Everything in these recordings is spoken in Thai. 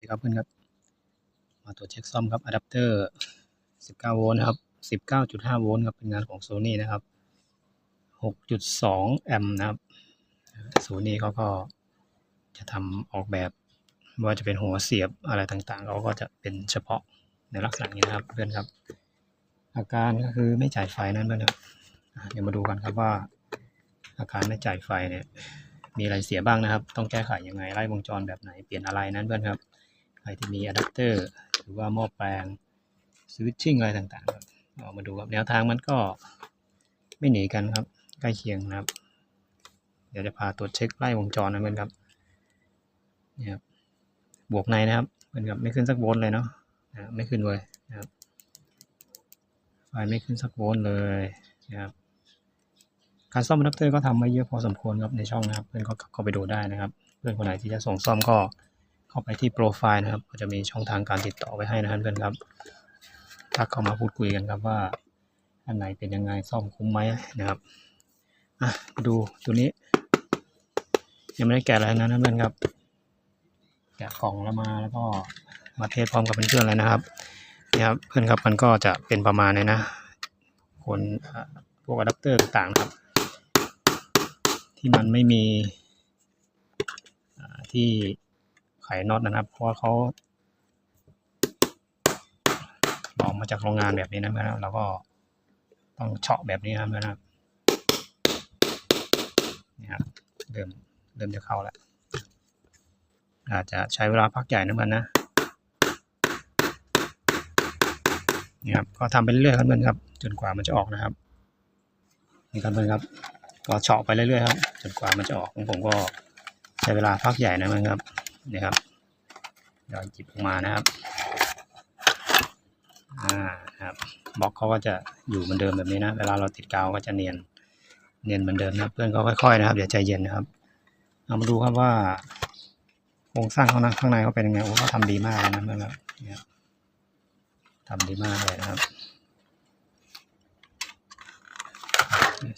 ดีครับเพื่อนครับ มาตรวจเช็คซ่อมครับอะแดปเตอร์ 19 โวลต์นะครับ 19.5 โวลต์ครับเป็นงานของ Sony นะครับ 6.2 แอมป์นะครับ Sony เขาก็จะทำออกแบบไม่ว่าจะเป็นหัวเสียบอะไรต่างๆ เขาก็จะเป็นเฉพาะในลักษณะนี้นะครับเพื่อนครับ อาการก็คือไม่จ่ายไฟนั่นเพื่อนครับเดี๋ยวมาดูกันครับว่า อาการไม่จ่ายไฟเนี่ยมีอะไรเสียบ้างนะครับ ต้องแก้ไขยังไงไล่วงจรแบบไหนเปลี่ยนอะไรนั้นเพื่อนครับ ใครที่มีอะแดปเตอร์หรือว่าหม้อแปลงสวิตชิ่งอะไรต่างๆครับเอามาดูครับแนวทางมันก็ไม่หนีกันครับ ใกล้เคียงนะครับ เดี๋ยวจะพาตรวจเช็คไล่วงจรนะเพื่อนครับนี่ครับบวกในนะครับเพื่อนครับไม่ขึ้นสักโวลต์เลยเนาะนะไม่ขึ้นเลยนะครับไฟไม่ขึ้นสักโวลต์เลยนะครับการซ่อมอะแดปเตอร์ก็ทำมาเยอะพอสมควรครับในช่องนะครับ เพื่อนก็เข้าไปดูได้นะครับ เพื่อนคนไหนที่จะส่งซ่อมก็ เข้าไปที่โปรไฟล์นะครับ ก็จะมีช่องทางการติดต่อไว้ให้นะครับเพื่อนครับถ้าเข้ามาพูดคุยกันครับว่า อันไหนเป็นยังไงซ่อมคุ้มไหมนะครับอะดูตัวนี้ ยังไม่ได้แกะอะไรนะเพื่อนครับ แกะกล่องแล้วมาแล้วก็มาเทสพร้อมกับเพื่อนๆเลยนะครับนี่ครับเพื่อนครับมันก็จะเป็นประมาณนี้นะคนพวกอะแดปเตอร์ต่างๆครับ ที่มันไม่มีที่ ขน็อตนะครับ เพราะว่าเขาออกมาจากโรงงานแบบนี้นะเพื่อนครับเราก็ต้องเฉาะแบบนี้นะเพื่อนครับนี่ครับเริ่มเริ่มจะเข้าแล้วอาจจะใช้เวลาพักใหญ่นะเพื่อนนะนี่ครับก็ทำไปเรื่อยๆครับเพื่อนครับ จนกว่ามันจะออกนะครับนี่ครับเพื่อนครับ ก็เฉาะไปเรื่อยๆครับจนกว่ามันจะออกของผมก็ใช้เวลาพักใหญ่นะเพื่อนครับ นี่ครับเดี๋ยวหยิบออกมานะครับอ่าครับบล็อกเขาก็จะอยู่เหมือนเดิมแบบนี้นะเวลาเราติดกาวก็จะเนียนเนียนเหมือนเดิมนะเพื่อนก็ค่อยๆนะครับอย่าใจเย็นนะครับเอามาดูครับว่าโครงสร้างข้างในข้างในเขาเป็นยังไงโอ้เขาทำดีมากเลยนะเพื่อนครับเนี่ยทำดีมากเลยนะครับ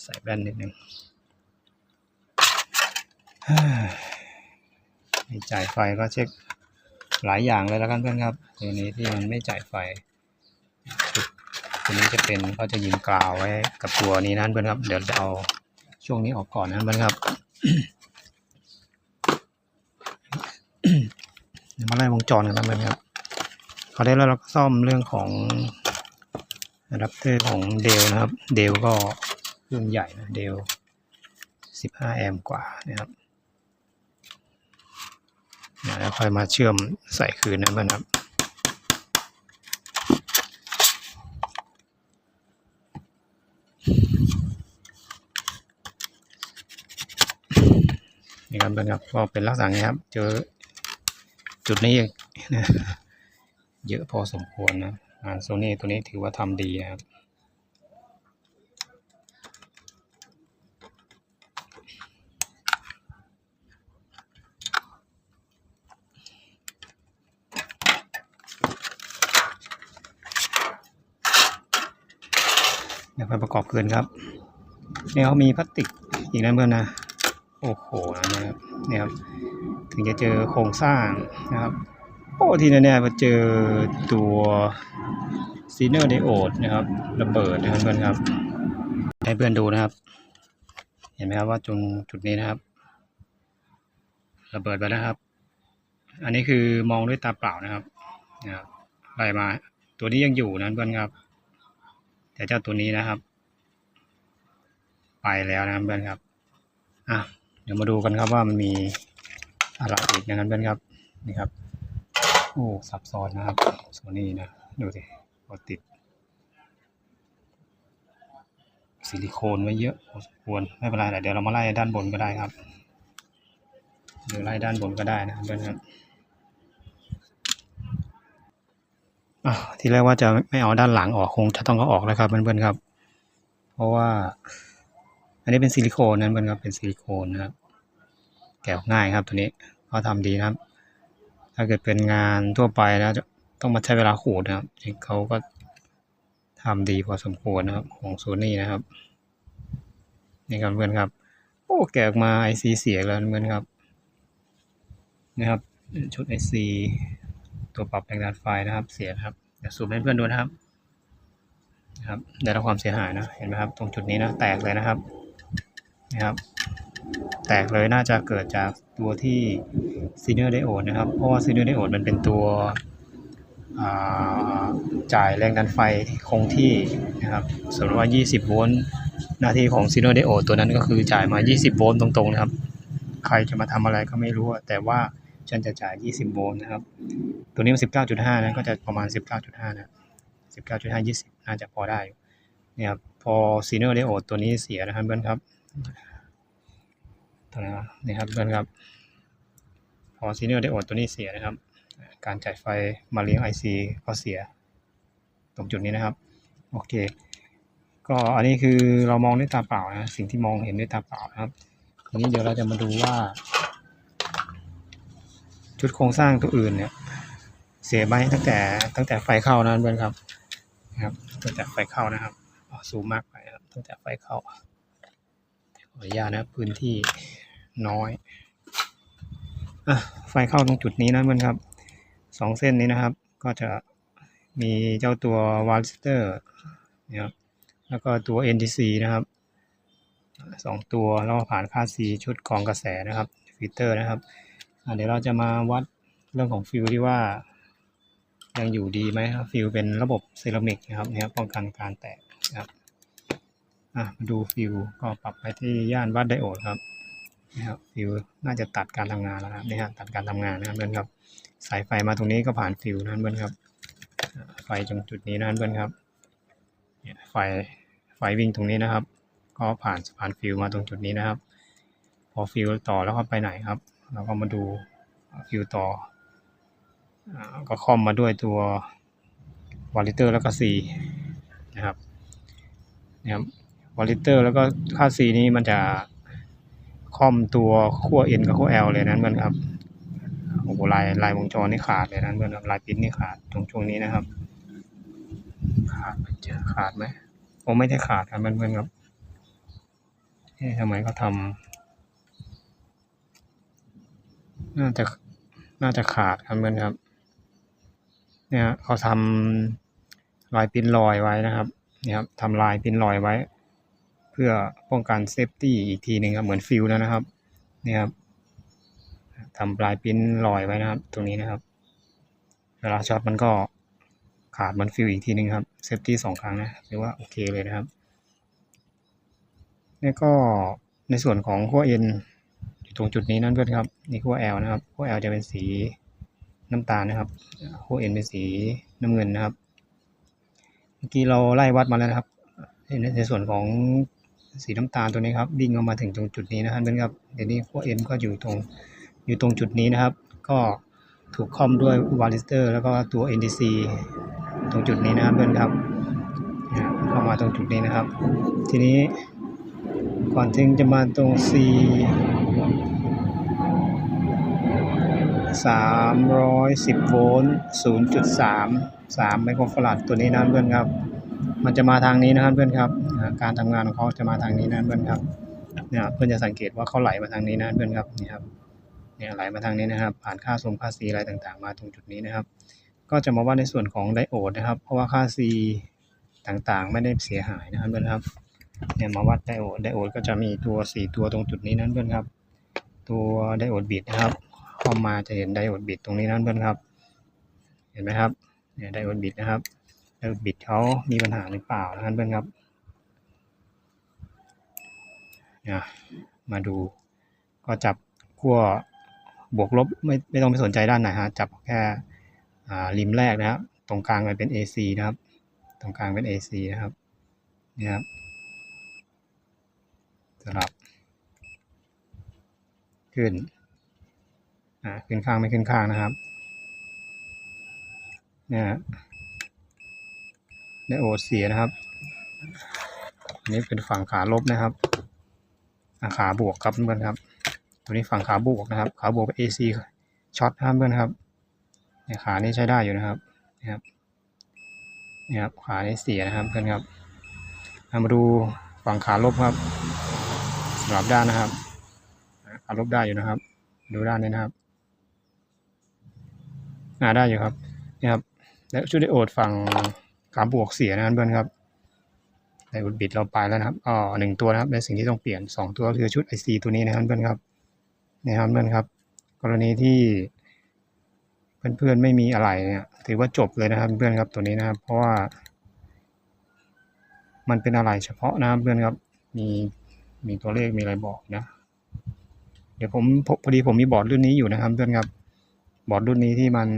ใส่แว่นนิดนึง จ่ายไฟก็เช็คหลายอย่างเลยแล้วกันเพื่อนครับ ตัวนี้ที่มันไม่จ่ายไฟตัวนี้จะเป็นเขาจะยิงกราวไว้กับตัวนี้นั่นเพื่อนครับ เดี๋ยวจะเอาช่วงนี้ออกก่อนนะเพื่อนครับมาไล่วงจรกันนะเพื่อนครับเขาได้แล้วเราก็ซ่อมเรื่องของอะแดปเตอร์ของเดลนะครับ เดลก็เครื่องใหญ่นะเดล15 แอมป์กว่านะครับ แล้วค่อยมาเชื่อมใส่คืนนะครับนี่ครับเพื่อนครับก็เป็นลักษณะนี้ครับ เจอจุดนี้เยอะพอสมควรนะงานโซนี่ตัวนี้ถือว่าทำดีนะครับ ไปประกอบคืนครับเนี่ยเขามีพลาสติกอีกนะเพื่อนนะโอ้โหนะครับเนี่ยครับถึงจะเจอโครงสร้างนะครับโอ้ที่แน่ๆมาเจอตัวซีเนอร์ไดโอดนะครับระเบิดนะครับเพื่อนครับให้เพื่อนดูนะครับ เห็นไหมครับว่าจุดจุดนี้นะครับ ระเบิดไปแล้วครับ อันนี้คือมองด้วยตาเปล่านะครับนะครับไล่มา ตัวนี้ยังอยู่นะเพื่อนครับ แต่เจ้าตัวนี้นะครับ ไปแล้วนะครับเพื่อนครับอะเดี๋ยวมาดูกันครับว่ามันมีอะไรอีกนะครับเพื่อนครับนี่ครับโอ้ซับซ้อนนะครับโซนี่นะดูสิพอติด ซิลิโคนไว้เยอะพอสมควรไม่เป็นไรเดี๋ยวเรามาไล่ด้านบนก็ได้ครับเดี๋ยวไล่ด้านบนก็ได้นะครับเพื่อนครับอะ ที่แรกว่าจะไม่เอาด้านหลังออกคงจะต้องเอาออกแล้วครับเพื่อนๆครับ เพราะว่า อันนี้เป็นซิลิโคนนะเพื่อนครับเป็นซิลิโคนนะครับแกะง่ายครับตัวนี้เขาทำดีนะครับ ถ้าเกิดเป็นงานทั่วไปแล้วจะต้องมาใช้เวลาขูดนะครับเขาก็ทำดีพอสมควรนะครับ ของโซนี่นะครับนี่ครับเพื่อนครับโอ้แกะออกมาไอซีเสียแล้วเพื่อนครับนะครับ ชุดไอซี ตัวปรับแรงดันไฟนะครับ เสียครับเดี๋ยวซูมให้เพื่อนดูนะครับนะครับได้รับความเสียหายนะเห็นไหมครับ ตรงจุดนี้นะแตกเลยนะครับนะครับ แตกเลยน่าจะเกิดจากตัวที่ซีเนอร์ไดโอดนะครับ เพราะว่าซีเนอร์ไดโอดมันเป็นตัวจ่ายแรงดันไฟคงที่นะครับสมมติว่า 20 โวลต์หน้าที่ของซีเนอร์ไดโอดตัวนั้นก็คือจ่ายมา 20 โวลต์ตรงๆนะครับ ใครจะมาทำอะไรก็ไม่รู้แต่ว่า ฉันจะจ่าย 20 โวลต์นะครับ ตัวนี้มัน 19.5 นะ ก็จะประมาณ 19.5 นะ 19.5 20 น่าจะพอได้เนี่ยครับ พอซีเนอร์ไดโอดตัวนี้เสียนะครับเพื่อนครับ ตัวนี้นี่ครับเพื่อนครับ พอซีเนอร์ไดโอดตัวนี้เสียนะครับ การจ่ายไฟมาเลี้ยง IC ก็เสีย ตรงจุดนี้นะครับ โอเค ก็อันนี้คือเรามองด้วยตาเปล่านะ สิ่งที่มองเห็นด้วยตาเปล่านะครับทีนี้เดี๋ยวเราจะมาดูว่า ชุดโครงสร้างตัวอื่นเนี่ย เสียไหมตั้งแต่ตั้งแต่ไฟเข้านะเพื่อนครับนะครับตั้งแต่ไฟเข้านะครับอ๋อซูมมากไปครับตั้งแต่ไฟเข้าขออนุญาตนะพื้นที่น้อยอะไฟเข้าตรงจุดนี้นะเพื่อนครับสองเส้นนี้นะครับ ก็จะมีเจ้าตัววาลสเตอร์นะครับแล้วก็ตัว NTC นะครับสองตัวแล้วผ่านค่า C ชุดกองกระแสนะครับ ฟิลเตอร์นะครับ เดี๋ยวเราจะมาวัดเรื่องของฟิลที่ว่า ยังอยู่ดีไหมครับฟิลเป็นระบบเซรามิกนะครับเนี่ยป้องกันการแตกนะครับอะมาดูฟิลก็ปรับไปที่ย่านวัดไดโอดครับนะครับฟิลน่าจะตัดการทำงานแล้วนะครับนี่ฮะตัดการทำงานนะครับเพื่อนครับ สายไฟมาตรงนี้ก็ผ่านฟิลนะเพื่อนครับ ไฟตรงจุดนี้นะเพื่อนครับเนี่ยไฟไฟวิ่งตรงนี้นะครับ ก็ผ่านผ่านฟิลมาตรงจุดนี้นะครับ พอฟิลต่อแล้วก็ไปไหนครับ เราก็มาดูฟิลต่ออก็คอมมาด้วยตัววอลิเตอร์แล้วก็ C นะครับนะครับวอลิเตอร์แล้วก็ค่า C นี้มันจะคอมตัวขั้ว N กับขั้ว L เลยนั้นเพื่อนครับโอ้โหลายลายวงจรนี่ขาดเลยนั้นเพื่อนครับลายปิ้นนี่ขาดตรงช่วงนี้นะครับ ขาดไหมเจอขาดไหมโอ้ไม่ได้ขาดครับเพื่อนๆครับทำไมเขาทำ น่าจะน่าจะขาดครับเพื่อนครับ เนี่ยเขาทำลายปิ้นรอยไว้นะครับเนี่ยครับทำลายปิ้นรอยไว้ เพื่อป้องกันเซฟตี้อีกทีหนึ่งครับเหมือนฟิลแล้วนะครับเนี่ยครับทำลายปิ้นรอยไว้นะครับ ตรงนี้นะครับ เวลาช็อตมันก็ขาดเหมือนฟิลอีกทีหนึ่งครับเซฟตี้สองครั้งนะถือว่าโอเคเลยนะครับนี่ก็ในส่วนของขั้ว N อยู่ ตรงจุดนี้นั่นเพื่อนครับนี่ขั้ว L นะครับขั้ว L จะเป็นสีน้ำตาลนะครับขั้ว N เป็นสีน้ำเงินนะครับ เมื่อกี้เราไล่วัดมาแล้วนะครับ ในส่วนของสีน้ำตาลตัวนี้ครับวิ่งออกมาถึงตรงจุดนี้นะครับเพื่อนครับเดี๋ยวนี้ขั้ว N ก็อยู่ตรงอยู่ตรงจุดนี้นะครับ ก็ถูกคอมด้วยวาลิสเตอร์แล้วก็ตัว NDC ตรงจุดนี้นะครับเพื่อนครับเข้ามาตรงจุดนี้นะครับ ทีนี้ ก่อนถึงจะมาตรง C 310โวลต์0.3 3ไมโครฟาราดตัวนี้นะเพื่อนครับ มันจะมาทางนี้นะครับเพื่อนครับ การทำงานของเขาจะมาทางนี้นะเพื่อนครับเนี่ยเพื่อนจะสังเกตว่าเขาไหลมาทางนี้นะเพื่อนครับนี่ครับเนี่ยไหลมาทางนี้นะครับ ผ่านค่าทรงค่า C อะไรต่างๆ มาตรงจุดนี้นะครับ ก็จะมาว่าในส่วนของไดโอดนะครับ เพราะว่าค่า C ต่างๆ ไม่ได้เสียหายนะครับเพื่อนครับ เนี่ยมาวัดไดโอดไดโอดก็จะมีตัว4ตัวตรงจุดนี้นั้นเพื่อนครับ ตัวไดโอดบิดนะครับเข้ามาจะเห็นไดโอดบิดตรงนี้นั่นเพื่อนครับ เห็นไหมครับเนี่ยไดโอดบิดนะครับไดโอดบิดเขามีปัญหาหรือเปล่านะครับเพื่อนครับเนี่ยมาดูก็จับขั้วบวกลบไม่ไม่ต้องไปสนใจด้านไหนฮะจับแค่ริมแรกนะครับตรงกลางมันเป็น AC นะครับ ตรงกลางเป็น AC นะครับนี่ครับ สลับ ขึ้นอ่าขึ้นข้างไม่ขึ้นข้างนะครับเนี่ยไดโอเสียนะครับอันนี้เป็นฝั่งขาลบนะครับขาบวกครับเพื่อนครับ ตัวนี้ฝั่งขาบวกนะครับ ขาบวกเป็น AC ช็อตครับเพื่อนครับเนี่ยขานี้ใช้ได้อยู่นะครับนะครับนี่ครับขานี้เสียนะครับเพื่อนครับเอามาดูฝั่งขาลบครับ ลับด้านนะครับขาลบได้อยู่นะครับ ดูด้านนี้นะครับอ่าได้อยู่ครับนี่ครับ แล้วชุดไดโอดฝั่งขาบวกเสียนะครับเพื่อนครับไดโอดบิดเราไปแล้วนะครับอ๋อหนึ่งตัวนะครับในสิ่งที่ต้องเปลี่ยนสองตัวคือชุด IC ตัวนี้นะครับเพื่อนครับนี่ครับเพื่อนครับ กรณีที่เพื่อนๆไม่มีอะไรเนี่ยถือว่าจบเลยนะครับเพื่อนครับตัวนี้นะครับ เพราะว่า มันเป็นอะไรเฉพาะนะครับเพื่อนครับ มี มีตัวเลขมีอะไรบอกนะ เดี๋ยวผมพพอดีผมมีบอร์ดรุ่นนี้อยู่นะครับเพื่อนครับ บอร์ดรุ่นนี้ที่มัน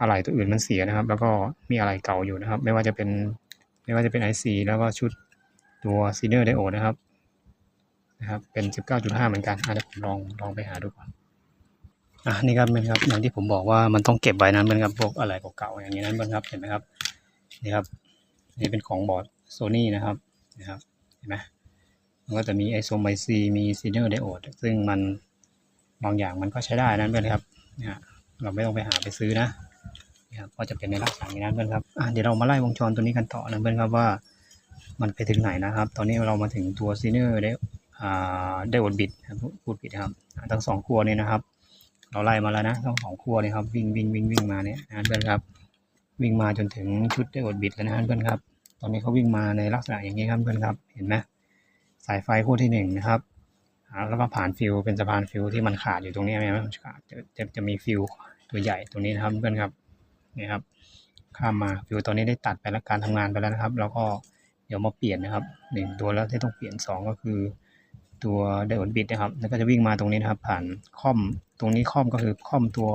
อะไรตัวอื่นมันเสียนะครับ แล้วก็มีอะไรเก่าอยู่นะครับ ไม่ว่าจะเป็นไม่ว่าจะเป็น IC แล้วก็ชุดตัว c ีเนอร์ไดโอนะครับนะครับ เป็น 19.5 เหมือนกันอะเดี๋ยวผมลองลองไปหาดูก่อนอะนี่ครับเป็นครับอย่างที่ผมบอกว่ามันต้องเก็บไว้นั้นเป็นครับพวกอะไรเก่าๆอย่างนี้นั้นเป็นครับเห็นไหมครับนี่ครับนี่เป็นของบอร์ดโซนี่นะครับนะครับเห็นไหม ก็จะมีไอโซไมซีมีซีเนอร์ไดโอดซึ่งมันบางอย่างมันก็ใช้ได้นั้นเป็นครับเนี่ยเราไม่ต้องไปหาไปซื้อนะนะครับก็จะเป็นในลักษณะนี้นั้นเป็นครับอะเดี๋ยวเรามาไล่วงจรตัวนี้กันต่อนะเป็นครับว่า มันไปถึงไหนนะครับ ตอนนี้เรามาถึงตัวซีเนอร์ไดไดโอดบิดพูดผิดครับทั้งสองขั้วนี้นะครับ เราไล่มาแล้วนะทั้งสองขั้วเลยครับวิ่งวิ่งวิ่งวิ่งมาเนี่ยนะเพื่อนครับ วิ่งมาจนถึงชุดได้อดบิดแล้วนะเพื่อนครับ ตอนนี้เขาวิ่งมาในลักษณะอย่างนี้ครับเพื่อนครับเห็นไหม สายไฟขั้วที่หนึ่งนะครับแล้วก็ผ่านฟิวเป็นสะพานฟิวที่มันขาดอยู่ตรงนี้ไหมมันขาดจะจะจะมีฟิวตัวใหญ่ตรงนี้นะครับเพื่อนครับนี่ครับข้ามมาฟิวตัวนี้ได้ตัดไปแล้วการทำงานไปแล้วนะครับ แล้วก็เดี๋ยวมาเปลี่ยนนะครับหนึ่งตัวแล้วที่ต้องเปลี่ยนสองก็คือตัวไดโอดบิดนะครับ แล้วก็จะวิ่งมาตรงนี้นะครับผ่านคอมตรงนี้คอมก็คือคอมตัว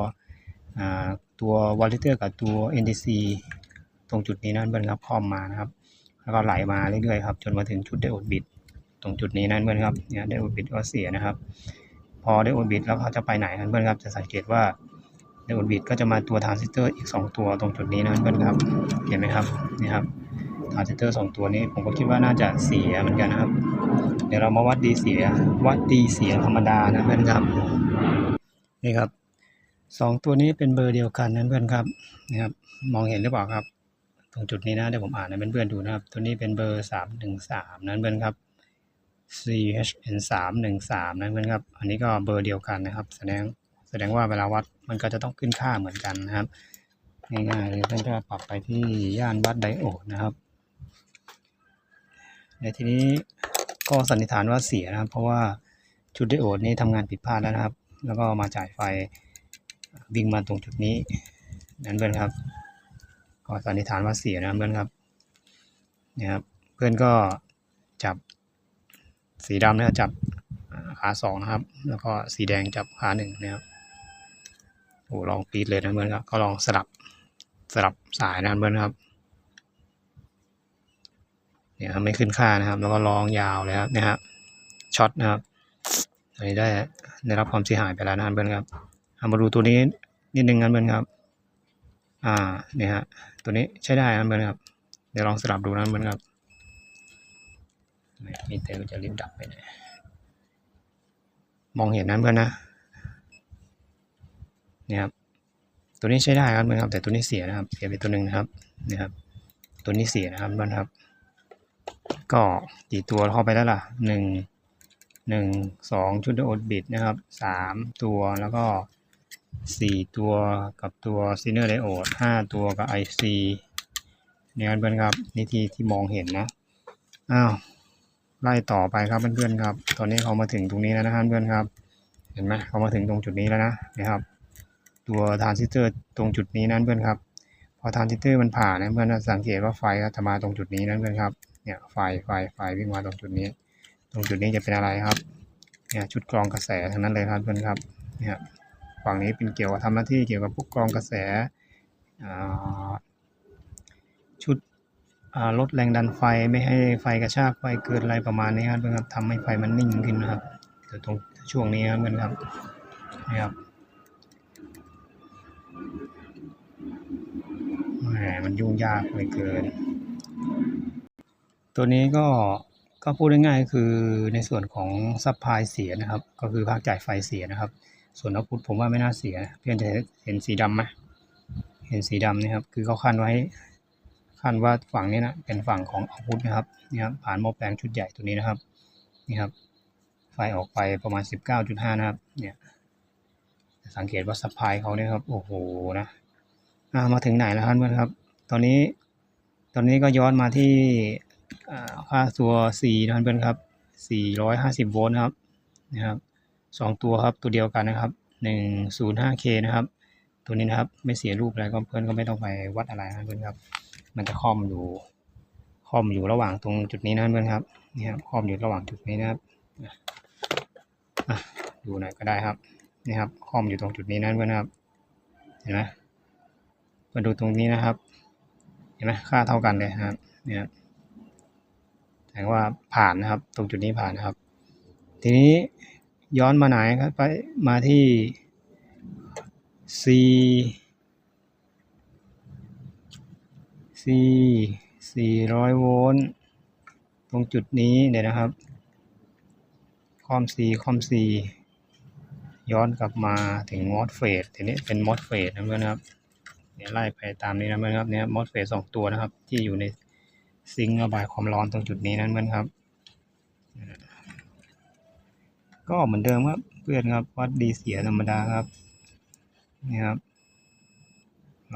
อ่าตัววอลเลเตอร์กับตัว NTC ตรงจุดนี้นั่นเพื่อนครับคอมมานะครับ แล้วก็ไหลมาเรื่อยๆครับจนมาถึงชุดไดโอดบิด ตรงจุดนี้นั่นเพื่อนครับเนี่ยไดโอบิดก็เสียนะครับ พอไดโอบิดแล้วเขาจะไปไหนกันเพื่อนครับจะสังเกตว่าไดโอบิดก็จะมาตัวทรานซิสเตอร์อีก 2 ตัวตรงจุดนี้นะเพื่อนครับเห็นไหมครับนี่ครับทรานซิสเตอร์ 2 ตัวนี้ผมก็คิดว่าน่าจะเสียเหมือนกันนะครับ เดี๋ยวเรามาวัดดีเสียวัดดีเสียธรรมดานะเพื่อนครับนี่ครับสองตัวนี้เป็นเบอร์เดียวกันนะเพื่อนครับนะครับ มองเห็นหรือเปล่าครับ ตรงจุดนี้นะเดี๋ยวผมอ่านให้เพื่อนๆดูนะครับ ตัวนี้เป็นเบอร์สามหนึ่งสามนั่นเพื่อนครับ CHN สามหนึ่งสามนั่นเพื่อนครับ อันนี้ก็เบอร์เดียวกันนะครับ แสดงแสดงว่าเวลาวัดมันก็จะต้องขึ้นค่าเหมือนกันนะครับ ง่ายๆเลยเพื่อนก็ปรับไปที่ย่านวัดไดโอดนะครับในทีนี้ก็สันนิษฐานว่าเสียนะครับ เพราะว่าชุดไดโอดนี้ทำงานผิดพลาดแล้วนะครับ แล้วก็มาจ่ายไฟวิ่งมาตรงจุดนี้นั่นเพื่อนครับ ก็สันนิษฐานว่าเสียนะเพื่อนครับเนี่ยครับ เพื่อนก็จับ สีดำเนี่ยจับขาสองนะครับ แล้วก็สีแดงจับขาหนึ่งนะครับโอ้ลองปีดเลยนะเพื่อนครับก็ลองสลับสลับสายนะเพื่อนครับเนี่ยไม่ขึ้นค่านะครับ แล้วก็ลองยาวเลยครับเนี่ยครับช็อตนะครับอันนี้ได้ได้รับความเสียหายไปแล้วนะครับเพื่อนครับเอามาดูตัวนี้นิดนึงกันเพื่อนครับ อ่าเนี่ยฮะตัวนี้ใช้ได้นะเพื่อนครับเดี๋ยวลองสลับดูนะเพื่อนครับ มีเตอร์จะรีบดับไปไหนมองเห็นนั้นเพื่อนนะเนี่ยครับตัวนี้ใช้ได้ครับเพื่อนครับ แต่ตัวนี้เสียนะครับ เสียไปตัวหนึ่งนะครับนี่ครับ ตัวนี้เสียนะครับเพื่อนครับ ก็กี่ตัวเข้าไปแล้วล่ะหนึ่งหนึ่งสองชุดโอดบิดนะครับสามตัวแล้วก็สี่ตัวกับตัวซีเนอร์ไดโอดห้าตัวกับไอซีเนี่ยเพื่อนครับนี่ที่ที่มองเห็นนะอ้าว ไล่ต่อไปครับเพื่อนๆครับ ตอนนี้เขามาถึงตรงนี้แล้วนะครับเพื่อนครับ เห็นไหมเขามาถึงตรงจุดนี้แล้วนะนะครับ ตัวทรานซิสเตอร์ตรงจุดนี้นั้นเพื่อนครับ พอทรานซิสเตอร์มันผ่านนะเพื่อนสังเกตว่าไฟก็จะมาตรงจุดนี้นั้นเพื่อนครับเนี่ยไฟไฟไฟวิ่งมาตรงจุดนี้ ตรงจุดนี้จะเป็นอะไรครับเนี่ยชุดกรองกระแสทั้งนั้นเลยครับเพื่อนครับเนี่ยฝั่งนี้เป็นเกี่ยวกับทำหน้าที่เกี่ยวกับพวกกรองกระแสชุด ลดแรงดันไฟไม่ให้ไฟกระชากไฟเกิดอะไรประมาณนี้ครับเพื่อนครับทำให้ไฟมันนิ่งขึ้นนะครับเดี๋ยวตรงช่วงนี้ครับเพื่อนครับนี่ครับแหมมันยุ่งยากเลยเกิน ตัวนี้ก็ก็พูดง่ายๆคือในส่วนของซัพพลายเสียนะครับ ก็คือภาคจ่ายไฟเสียนะครับ ส่วนเอาพุทผมว่าไม่น่าเสียเพื่อนจะเห็นสีดำไหมเห็นสีดำนะครับ คือเขาขั้นไว้ ขั้นว่าฝั่งนี้นะเป็นฝั่งของเอาพุทนะครับนี่ครับผ่านหม้อแปลงชุดใหญ่ตัวนี้นะครับนี่ครับ ไฟออกไปประมาณ 19.5 นะครับ เนี่ยสังเกตว่าซัพพลายเขาเนี่ยครับ โอ้โหนะอ่ามาถึงไหนแล้วครับเพื่อนครับ ตอนนี้ ตอนนี้ก็ย้อนมาที่ค่าตัว C นะครับเพื่อนครับ 450 โวลต์ครับนะครับสองตัวครับตัวเดียวกันนะครับ 105K นะครับ ตัวนี้นะครับ ไม่เสียรูปอะไรก็เพื่อนก็ไม่ต้องไปวัดอะไรนะเพื่อนครับ มันจะคล่อมอยู่คล่อมอยู่ระหว่างตรงจุดนี้นะเพื่อนครับนี่ครับคล่อมอยู่ระหว่างจุดนี้นะครับอะดูหน่อยก็ได้ครับนี่ครับคล่อมอยู่ตรงจุดนี้นะเพื่อนครับเห็นไหมมาดูตรงนี้นะครับ เห็นไหมค่าเท่ากันเลยนะครับเนี่ยครับแสดงว่าผ่านนะครับ ตรงจุดนี้ผ่านนะครับ ทีนี้ย้อนมาไหนครับไปมาที่ C C 400 โวลต์ ตรงจุดนี้เดี๋ยวนะครับ คอม C คอม C ย้อนกลับมาถึงมอสเฟสทีนี้เป็นมอสเฟสนะเพื่อนครับเดี๋ยวไล่ไปตามนี้นะเพื่อนครับเนี่ยมอสเฟสสองตัวนะครับ ที่อยู่ในซิงระบายความร้อนตรงจุดนี้นั่นเพื่อนครับ ก็เหมือนเดิมครับ เพื่อนครับวัดดีเสียธรรมดาครับนี่ครับ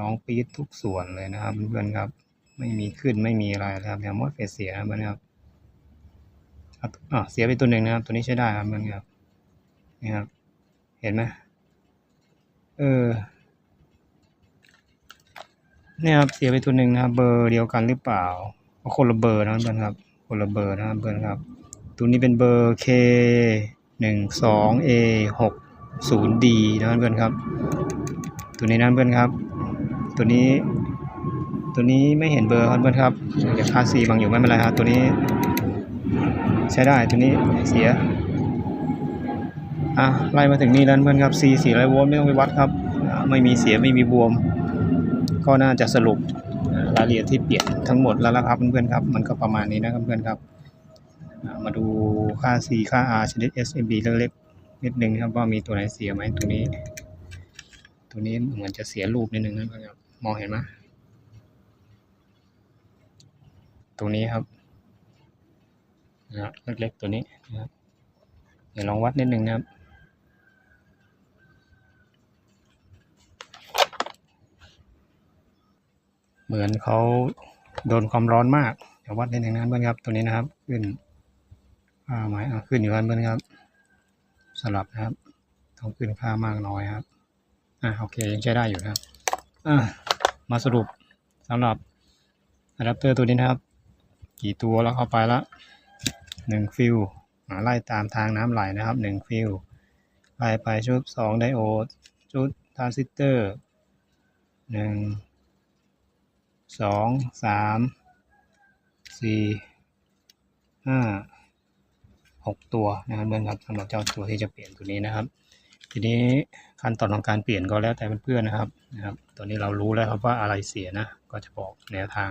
ร้องปี๊ดทุกส่วนเลยนะครับเพื่อนครับ ไม่มีขึ้นไม่มีอะไรนะครับเนี่มอสเฟสเสียนะเพื่อนครับอะเสียไปตัวหนึ่งนะครับ ตัวนี้ใช้ได้ครับเพื่อนครับนี่ครับ เห็นไหมเออเนี่ยครับเสียไปตัวหนึ่งนะครับ เบอร์เดียวกันหรือเปล่าคนละเบอร์นะเพื่อนครับคนละเบอร์นะครับเพื่อนครับ ตัวนี้เป็นเบอร์ K หนึ่งสอง A หกศูนย์ D นะเพื่อนครับ ตัวนี้นะเพื่อนครับ ตัวนี้ ตัวนี้ไม่เห็นเบอร์ครับเพื่อนครับเดี๋ยวค่า C บางอยู่ไม่เป็นไรครับตัวนี้ ใช้ได้ตัวนี้เสียอะไล่มาถึงนี่แล้วเพื่อนครับ C 400โวลต์ไม่ต้องไปวัดครับ ไม่มีเสียไม่มีบวม ก็น่าจะสรุปรายละเอียดที่เปลี่ยนทั้งหมดแล้วละครับเพื่อนๆครับ มันก็ประมาณนี้นะครับเพื่อนครับมาดูค่า C ค่า R ชนิด SMB เล็กๆนิดนึงครับว่ามีตัวไหนเสียไหมตัวนี้ ตัวนี้เหมือนจะเสียรูปนิดนึงนะเพื่อนครับ มองเห็นไหมตรงนี้ครับนะเล็กๆตัวนี้นะครับเดี๋ยวลองวัดนิดนึงนะครับเหมือนเขาโดนความร้อนมากเดี๋ยววัดนิดนึงนะเพื่อนครับตัวนี้นะครับขึ้นค่าไหมอะขึ้นอยู่กันเพื่อนครับสลับนะครับ ต้องขึ้นค่ามากน้อยครับอะโอเคยังใช้ได้อยู่นะครับอะ มาสรุปสำหรับอะแดปเตอร์ตัวนี้นะครับ กี่ตัวแล้วเข้าไปละหนึ่งฟิลไล่ตามทางน้ำไหลนะครับหนึ่งฟิลไล่ไปชุดสองไดโอดชุดทรานซิสเตอร์หนึ่งสองสามสี่ห้าหกตัวนะครับเพื่อนครับสำหรับเจ้าตัวที่จะเปลี่ยนตัวนี้นะครับ ทีนี้ขั้นตอนของการเปลี่ยนก็แล้วแต่เพื่อนๆนะครับนะครับ ตัวนี้เรารู้แล้วครับว่าอะไรเสียนะ ก็จะบอกแนวทาง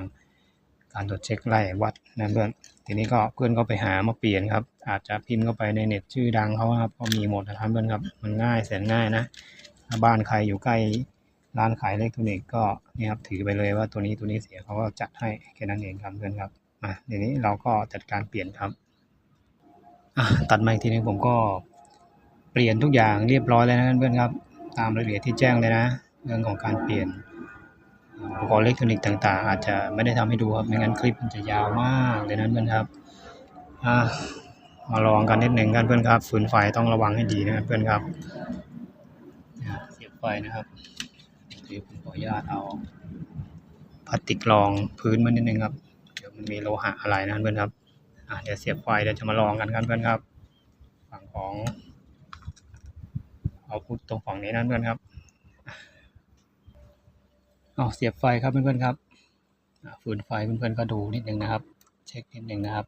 การตรวจเช็คไล่วัดนะเพื่อน ทีนี้ก็เพื่อนก็ไปหามาเปลี่ยนครับ อาจจะพิมพ์เข้าไปในเน็ตชื่อดังเขาครับ ก็มีหมดนะครับเพื่อนครับ มันง่ายแสนง่ายนะ บ้านใครอยู่ใกล้ร้านขายอิเล็กทรอนิกส์ก็นี่ครับถือไปเลยว่าตัวนี้ตัวนี้เสียเขาก็จัดให้แค่นั้นเองครับเพื่อนครับอะเดี๋ยวนี้เราก็จัดการเปลี่ยนครับอะตัดมาอีกทีนึงผมก็ ปลี่ยนทุกอย่างเรียบร้อยแล้วนะเพื่อนครับ ตามรายละเอียดที่แจ้งเลยนะ เรื่องของการเปลี่ยนอุปกรณ์อิเล็กทรอนิกส์ต่างๆ อาจจะไม่ได้ทำให้ดูครับไม่งั้นคลิปมันจะยาวมากเลยนะเพื่อนครับมาลองกันนิดหนึ่งกันเพื่อนครับฝืนไฟต้องระวังให้ดีนะเพื่อนครับเสียบไฟนะครับเดี๋ยวผมขออนุญาตเอาพลาสติกรองพื้นมันนิดนึงครับเดี๋ยวมันมีโลหะอะไรนะเพื่อนครับเดี๋ยวเสียบไฟเดี๋ยวจะมาลองกันครับเพื่อนครับ ฝั่งของ เอาพุทตรงฝั่งนี้นะเพื่อนครับเอาเสียบไฟครับเพื่อนๆครับฟืนไฟเพื่อนๆก็ดูนิดนึงนะครับ เช็คนิดนึงนะครับ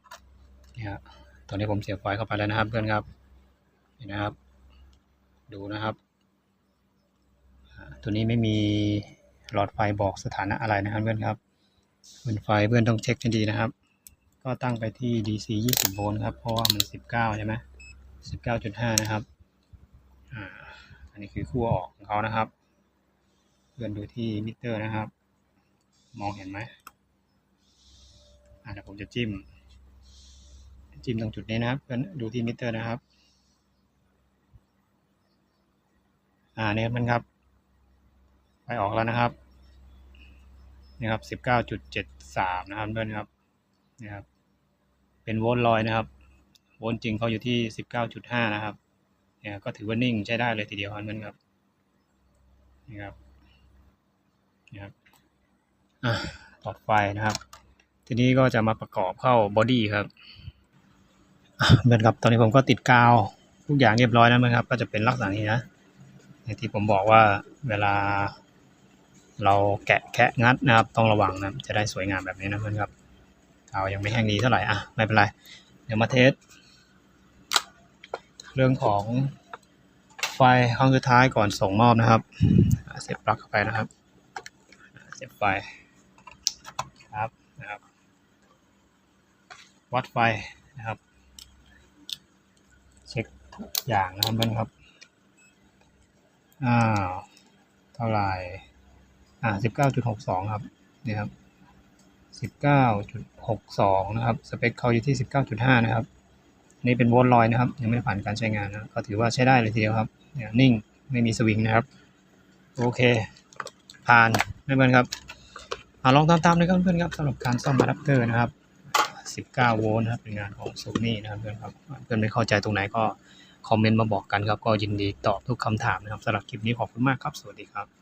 เนี่ยตอนนี้ผมเสียบไฟเข้าไปแล้วนะครับเพื่อนครับนี่นะครับ ดูนะครับ ตัวนี้ไม่มีหลอดไฟบอกสถานะอะไรนะครับเพื่อนครับเพื่อนไฟเพื่อนต้องเช็คดีนะครับ ก็ตั้งไปที่ DC 20 โวลต์ครับเพราะว่ามัน 19 ใช่ไหม19.5 นะครับอ่า นนี้คือขั้วออกของเขานะครับเพื่อนดูที่มิเตอร์นะครับ มองเห็นไหมอ่าเดี๋ยวผมจะจิ้ม จิ้มตรงจุดนี้นะครับเพื่อนดูที่มิเตอร์นะครับ อ่าเนี่ยมันครับ ไปออกแล้วนะครับนี่ครับสิบเก้าจุดเจ็ดสามนะครับเพื่อนครับนี่ครับ เป็นโวลต์ลอยนะครับ โวลต์จริงเขาอยู่ที่สิบเก้าจุดห้านะครับ นี่ยก็ถือว่านิ่งใช้ได้เลยทีเดียวครันครับนี่ครับนี่ครับอะต่อไฟนะครับ ทีนี้ก็จะมาประกอบเข้าบอดี้ครับอะเพื่อนครับตอนนี้ผมก็ติดกาวทุกอย่างเรียบร้อยแล้วนะครับ ก็จะเป็นลักษณะนี้นะอย่างที่ผมบอกว่าเวลา เราแกะแคะงัดนะครับ ต้องระวังนะจะได้สวยงามแบบนี้นะเพื่อนครับกาวยังไม่แห้งดีเท่าไหร่อะไม่เป็นไร เดี๋ยวมาเทส เรื่องของไฟครั้งสุดท้ายก่อนส่งมอบนะครับ เสียบปลั๊กเข้าไปนะครับ เสียบไฟครับนะครับ วัดไฟนะครับ เช็คทุกอย่างนะครับเพื่อนครับอ้าวเท่าไหร่อ่าสิบเก้าจุดหกสองครับนี่ครับสิบเก้าจุดหกสองนะครับ สเปคเขาอยู่ที่สิบเก้าจุดห้านะครับ นี่เป็นโวลต์ลอยนะครับ ยังไม่ผ่านการใช้งานนะก็ถือว่าใช้ได้เลยทีเดียวครับเนี่ยนิ่งไม่มีสวิงนะครับ โอเค ผ่านเพื่อนๆครับอาลองตามๆเลยครับเพื่อนๆครับสำหรับการซ่อมอะแดปเตอร์นะครับ 19 โวลต์นะครับเป็นงานของโซนี่นะครับเพื่อนครับเพื่อนไม่เข้าใจตรงไหนก็คอมเมนต์มาบอกกันครับ ก็ยินดีตอบทุกคำถามนะครับสำหรับคลิปนี้ขอบคุณมากครับ สวัสดีครับ